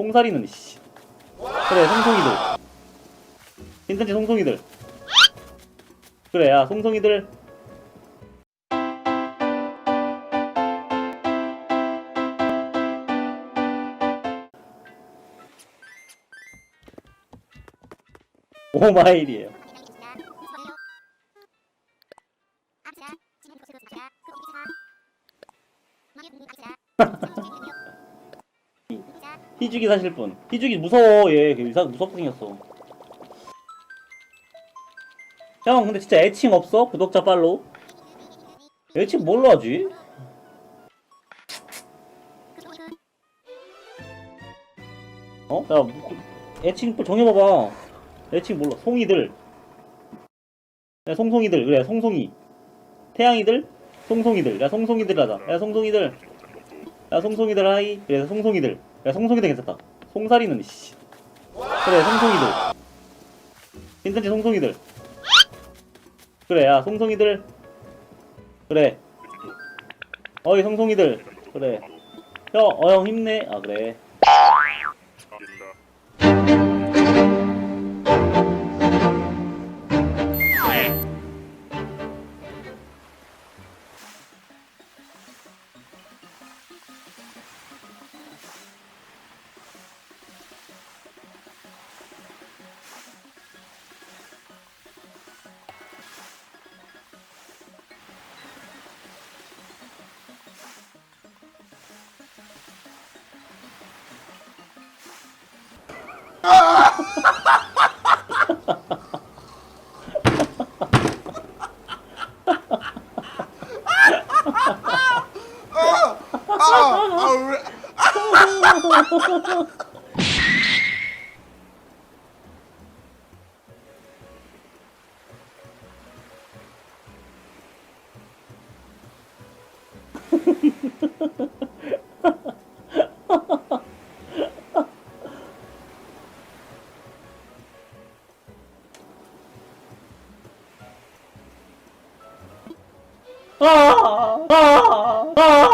송사리는 씨. 그래 송송이들. 괜찮지 송송이들. 그래 야 송송이들. 오마일이에요. 희죽이 사실 분. 희죽이 무서워 얘. 걔 이상 무섭게 생겼어. 형 근데 진짜 애칭 없어? 구독자 팔로우? 애칭 뭘로 하지? 어? 야 뭐, 애칭 또 정해봐봐. 애칭 몰라. 송이들. 야 송송이들. 그래 송송이. 태양이들. 송송이들. 야 송송이들 하자. 야 송송이들. 야 송송이들 하이. 그래 송송이들. 야 송송이들 괜찮다. 송사리는 씨. 그래 송송이들. 괜찮지 송송이들. 그래 야 송송이들. 그래. 어이 송송이들. 그래. 형, 어 형 힘내. 아 그래. Ha ha ha ha. 아! 아! 아! 아.